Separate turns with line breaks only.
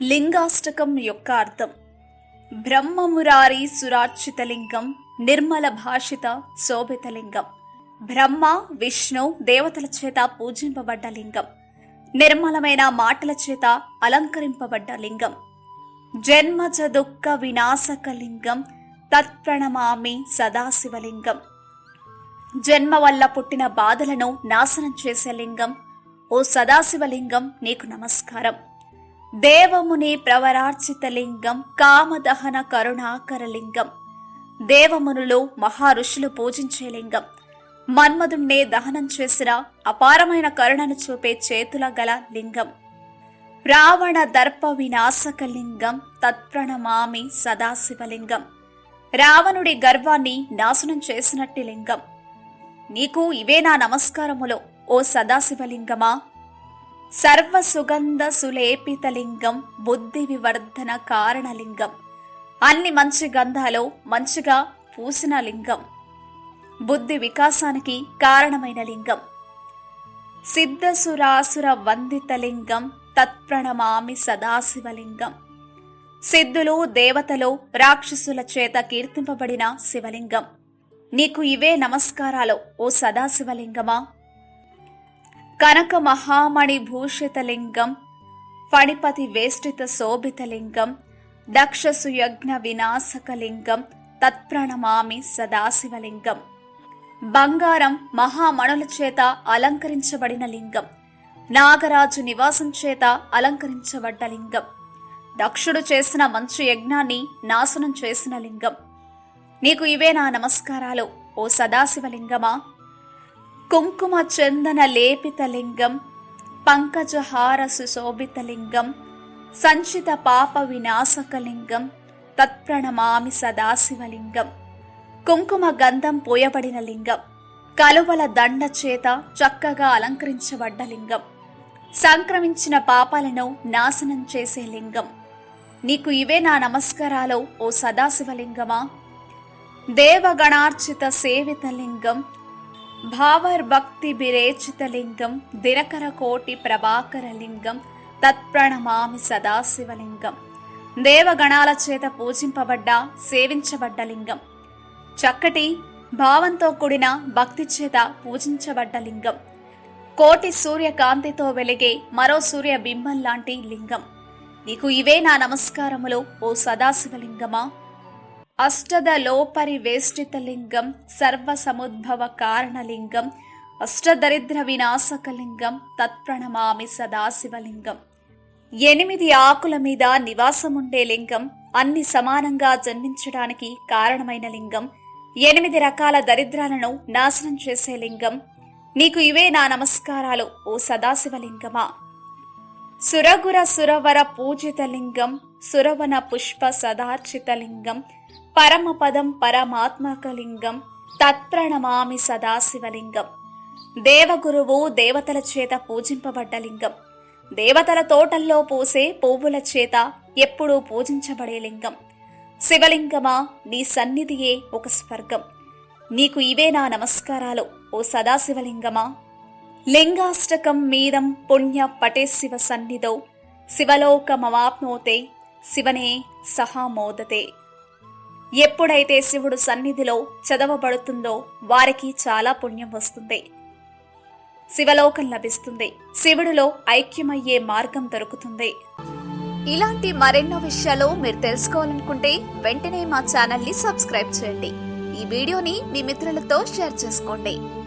లింగాష్టకం యొక్క అర్థం. బ్రహ్మమురారి సురార్చితలింగం నిర్మల భాషిత శోభితలింగం. బ్రహ్మ విష్ణు దేవతల చేత పూజింపబడ్డ లింగం. నిర్మలమైన మాటల చేత అలంకరింపబడ్డ లింగం. జన్మజ దుఃఖ వినాశక లింగం తత్ప్రణమామి సదాశివలింగం జన్మ వల్ల పుట్టిన బాధలను నాశనం చేసే లింగం ఓ సదాశివలింగం నీకు నమస్కారం. దేవముని ప్రవరార్చిత లింగం కామదహన కరుణాకర లింగం. దేవమునులు మహారుషులు పూజించే లింగం. మన్మధుణ్ణే దహనం చేసిన అపారమైన కరుణను చూపే చేతుల గల లింగం. రావణ దర్ప వినాశక లింగం తత్ప్రణమామి సదాశివలింగం రావణుడి గర్వాన్ని నాశనం చేసినట్టి లింగం. నీకు ఇవే నా నమస్కారములో ఓ సదాశివలింగమా సర్వ సుగంధ సులేపితలింగం బుద్ధి వివర్ధన కారణలింగం. అన్ని మంచి గంధాలో మంచిగా పూసిన లింగం. బుద్ధి వికాసానికి కారణమైన లింగం. సిద్ధసురాసుర వందితలింగం తత్ప్రణమామి సదాశివలింగం సిద్ధులు దేవతలు రాక్షసుల చేత కీర్తింపబడిన శివలింగం. నీకు ఇవే నమస్కారాలు ఓ సదాశివలింగమా? కనక మహామణి భూషితలింగం ఫణిపతి వేష్టిత శోభితలింగం దక్షసుయజ్ఞ వినాశకలింగం తత్ప్రణమామి సదాశివలింగం. బంగారం మహామణుల చేత అలంకరించబడిన లింగం నాగరాజు నివాసం చేత అలంకరించబడ్డ లింగం దక్షుడు చేసిన మంచు యజ్ఞాన్ని నాశనం చేసిన లింగం. నీకు ఇవే నా నమస్కారాలు ఓ సదాశివలింగమా? కుంకుమ చందన లేపిత లింగం పంకజహార సుశోభితలింగం సంచిత పాప వినాశక లింగం తత్ప్రణమామి సదాశివలింగం కుంకుమ గంధం పోయబడిన లింగం కలువల దండ చేత చక్కగా అలంకరించబడ్డ లింగం సంక్రమించిన పాపాలను నాశనం చేసే లింగం. నీకు ఇవే నా నమస్కారాలు ఓ సదాశివలింగమా? దేవగణార్చిత సేవిత లింగం భావర్భక్తి విరేచితలింగం దినకర కోటి ప్రభాకర లింగం తత్ప్రణమామి సదాశివలింగం దేవగణాల చేత పూజింపబడ్డ సేవించబడ్డ లింగం చక్కటి భావంతో కూడిన భక్తి చేత పూజించబడ్డ లింగం కోటి సూర్యకాంతితో వెలిగే మరో సూర్య బింబం లాంటి లింగం. నీకు ఇవే నా నమస్కారములు ఓ సదాశివలింగమా? అష్టద లోపరి వేష్టిత లింగం కారణలింగం అష్టదరిద్ర వినాశక లింగం తత్ప్రణమామి సదాశివలింగం. ఎనిమిది ఆకుల మీద నివాసముండే లింగం అన్ని సమానంగా జన్మించడానికి కారణమైన లింగం. ఎనిమిది రకాల దరిద్రాలను నాశనం చేసే లింగం. నీకు ఇవే నా నమస్కారాలు ఓ సదాశివలింగమా? సురగుర సురవర పూజిత లింగం సురవన పుష్ప సదార్చిత లింగం పరమపదం పరమాత్మక లింగం తత్ప్రణమామి సదాశివలింగం. దేవగురువు దేవతల చేత పూజింపబడ్డ లింగం దేవతల తోటల్లో పూసే పువ్వుల చేత ఎప్పుడూ పూజించబడే లింగం. శివలింగమా నీ సన్నిధియే ఒక స్వర్గం. నీకు ఇవే నా నమస్కారాలు ఓ సదాశివలింగమా. లింగాష్టకం మీదం పుణ్య పటే శివ సన్నిధౌ. శివలోకమవాప్నోతే శివనే సహా మోదతే. ఎప్పుడైతే శివుడు సన్నిధిలో చదవబడుతుందో వారికి చాలా పుణ్యం వస్తుంది. శివలోకం లభిస్తుంది. శివుడిలో ఐక్యమయ్యే మార్గం దొరుకుతుంది. ఇలాంటి మరెన్నో విషయాలు మీరు తెలుసుకోవాలనుకుంటే వెంటనే మా ఛానల్ని సబ్స్క్రైబ్ చేయండి. ఈ వీడియోని మీ మిత్రులతో షేర్ చేసుకోండి.